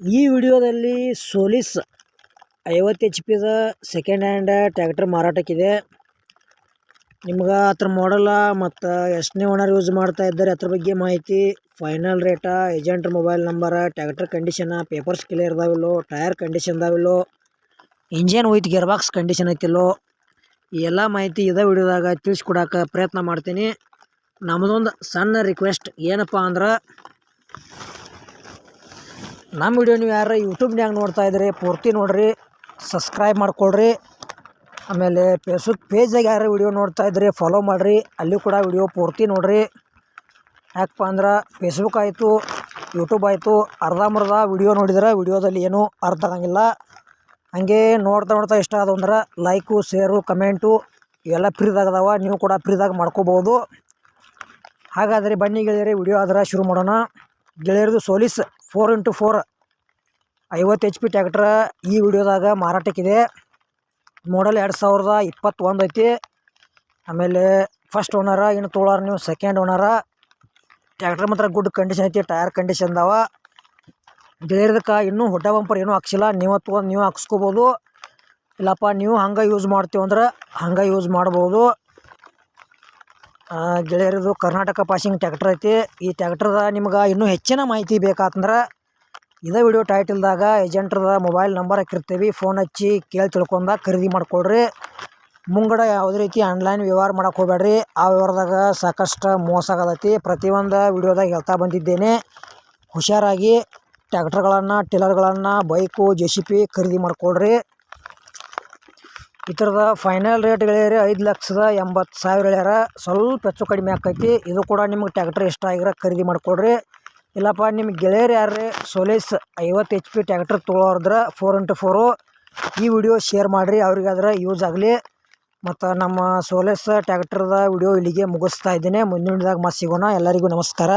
ಈ ವಿಡಿಯೋದಲ್ಲಿ ಸೋಲಿಸ್ ಐವತ್ತು ಎಚ್ ಪಿದ ಸೆಕೆಂಡ್ ಹ್ಯಾಂಡ್ ಟ್ಯಾಕ್ಟರ್ ಮಾರಾಟಕ್ಕಿದೆ. ನಿಮ್ಗೆ ಅದ್ರ ಮಾಡಲ್ಲ ಮತ್ತು ಎಷ್ಟನೇ ಓನರ್ ಯೂಸ್ ಮಾಡ್ತಾ ಇದ್ದಾರೆ ಅದ್ರ ಬಗ್ಗೆ ಮಾಹಿತಿ final rate agent mobile number tractor condition papers clear ಇದಾವಿಲ್ಲೋ tyre condition ಇದಾವಿಲ್ಲೋ ಇಂಜಿನ್ ಹೋಯ್ತು ಗೇರ್ ಬಾಕ್ಸ್ ಕಂಡೀಷನ್ ಐತಿಲ್ಲೋ, ಈ ಎಲ್ಲ ಮಾಹಿತಿ ಇದೇ ವಿಡಿಯೋದಾಗ ತಿಳಿಸ್ಕೊಡಕ್ಕೆ ಪ್ರಯತ್ನ ಮಾಡ್ತೀನಿ. ನಮ್ಮದೊಂದು ಸಣ್ಣ ರಿಕ್ವೆಸ್ಟ್ ಏನಪ್ಪ ಅಂದ್ರೆ ನಮ್ಮ ವಿಡಿಯೋ ನೀವು ಯಾರು ಯೂಟ್ಯೂಬ್ನ್ಯಾಗ ನೋಡ್ತಾ ಇದ್ರಿ ಪೂರ್ತಿ ನೋಡ್ರಿ ಸಬ್ಸ್ಕ್ರೈಬ್ ಮಾಡ್ಕೊಳ್ರಿ. ಆಮೇಲೆ ಫೇಸ್ಬುಕ್ ಪೇಜಾಗ ಯಾರು ವಿಡಿಯೋ ನೋಡ್ತಾ ಇದ್ರಿ ಫಾಲೋ ಮಾಡಿರಿ. ಅಲ್ಲಿ ಕೂಡ ವಿಡಿಯೋ ಪೂರ್ತಿ ನೋಡ್ರಿ. ಯಾಕಪ್ಪ ಅಂದ್ರೆ ಫೇಸ್ಬುಕ್ ಆಯಿತು ಯೂಟ್ಯೂಬ್ ಆಯಿತು ಅರ್ಧಂಬರ್ಧ ವಿಡಿಯೋ ನೋಡಿದ್ರೆ ವಿಡಿಯೋದಲ್ಲಿ ಏನೂ ಅರ್ಥ ಆಗಂಗಿಲ್ಲ. ಹಾಗೆ ನೋಡ್ತಾ ನೋಡ್ತಾ ಇಷ್ಟ ಆದವು ಅಂದ್ರೆ ಲೈಕು ಶೇರು ಕಮೆಂಟು ಇವೆಲ್ಲ ಫ್ರೀದಾಗ ಅದಾವ, ನೀವು ಕೂಡ ಫ್ರೀದಾಗ ಮಾಡ್ಕೋಬೋದು. ಹಾಗಾದರೆ ಬನ್ನಿ ಗೆಳೆಯರಿ ವಿಡಿಯೋ ಆದ್ರೆ ಶುರು ಮಾಡೋಣ. ಗೆಳೆಯರದು ಸೋಲಿಸ್. Four into four. ಐವತ್ತು ಎಚ್ ಪಿ ಟ್ಯಾಕ್ಟ್ರ ಈ ವಿಡಿಯೋದಾಗ ಮಾರಾಟಕ್ಕಿದೆ. ಮಾಡಲ್ ಎರಡು ಸಾವಿರದ ಇಪ್ಪತ್ತೊಂದು ಐತಿ. ಆಮೇಲೆ ಫಸ್ಟ್ ಓನರ ಇನ್ನು ತೋಳಾರ ನೀವು ಸೆಕೆಂಡ್ ಓನರ ಟ್ಯಾಕ್ಟ್ರ್ ಮಾತ್ರ ಗುಡ್ ಕಂಡೀಷನ್ ಐತಿ ಟೈರ್ ಕಂಡೀಷನ್ ಅದಾವ. ಗೆಳೆಯರ್ದಕ್ಕೆ ಇನ್ನೂ ಹೊಟ್ಟ ಬಂಪರ್ ಏನೂ ಹಾಕ್ಸಿಲ್ಲ. ನೀವು ತೊಗೊಂಡು ನೀವು ಹಾಕ್ಸ್ಕೊಬೋದು. ಇಲ್ಲಪ್ಪ, ನೀವು ಹಂಗೆ ಯೂಸ್ ಮಾಡ್ತೀವಿ ಅಂದ್ರೆ ಹಂಗೆ ಯೂಸ್ ಮಾಡ್ಬೋದು. ಗೆಳೆಯರದು ಕರ್ನಾಟಕ ಪಾಸಿಂಗ್ ಟ್ಯಾಕ್ಟರ್ ಐತಿ. ಈ ಟ್ಯಾಕ್ಟ್ರದ ನಿಮ್ಗೆ ಇನ್ನೂ ಹೆಚ್ಚಿನ ಮಾಹಿತಿ ಬೇಕಾತಂದ್ರೆ ಇದೇ ವಿಡಿಯೋ ಟೈಟಲ್ದಾಗ ಏಜೆಂಟ್ರದ ಮೊಬೈಲ್ ನಂಬರ್ ಹಾಕಿರ್ತೀವಿ. ಫೋನ್ ಹಚ್ಚಿ ಕೇಳಿ ತಿಳ್ಕೊಂಡ ಖರೀದಿ ಮಾಡ್ಕೊಳ್ರಿ. ಮುಂಗಡ ಯಾವುದೇ ರೀತಿ ಆನ್ಲೈನ್ ವ್ಯವಹಾರ ಮಾಡೋಕೆ ಹೋಗ್ಬೇಡ್ರಿ ಆ ವ್ಯವಹಾರದಾಗ ಸಾಕಷ್ಟು ಮೋಸ ಆಗತೈತಿ ಪ್ರತಿಯೊಂದು ವಿಡಿಯೋದಾಗ ಹೇಳ್ತಾ ಬಂದಿದ್ದೇನೆ. ಹುಷಾರಾಗಿ ಟ್ಯಾಕ್ಟರ್ಗಳನ್ನು ಟಿಲ್ಲರ್ಗಳನ್ನು ಬೈಕು ಜೆ ಸಿ ಪಿ ಖರೀದಿ ಮಾಡ್ಕೊಳ್ರಿ. ಈ ಥರದ ಫೈನಲ್ ರೇಟ್ ಗೆಳೆಯರಿ ಐದು ಲಕ್ಷದ ಎಂಬತ್ತು ಸಾವಿರ ಹೇಳ್ಯಾರ. ಸ್ವಲ್ಪ ಹೆಚ್ಚು ಕಡಿಮೆ ಆಕೈತಿ. ಇದು ಕೂಡ ನಿಮ್ಗೆ ಟ್ಯಾಕ್ಟ್ರ್ ಇಷ್ಟ ಆಗಿರೋ ಖರೀದಿ ಮಾಡಿಕೊಡ್ರಿ. ಇಲ್ಲಪ್ಪ, ನಿಮ್ಗೆ ಗೆಳೆಯರು ಯಾರ್ರಿ? ಸೋಲೇಸ್ ಐವತ್ತು ಎಚ್ ಪಿ ಟ್ಯಾಕ್ಟ್ರ್ ತೊಗೊಳೋದ್ರೆ ಫೋರ್ ಇಂಟು ಫೋರು ಈ ವಿಡಿಯೋ ಶೇರ್ ಮಾಡಿರಿ. ಅವ್ರಿಗಾದ್ರೆ ಯೂಸ್ ಆಗಲಿ. ಮತ್ತು ನಮ್ಮ ಸೋಲೇಸ್ ಟ್ಯಾಕ್ಟರ್ದ ವಿಡಿಯೋ ಇಲ್ಲಿಗೆ ಮುಗಿಸ್ತಾ ಇದ್ದೀನಿ. ಮುಂದಿನದಾಗ ಮತ್ತೆ ಸಿಗೋಣ. ಎಲ್ಲರಿಗೂ ನಮಸ್ಕಾರ.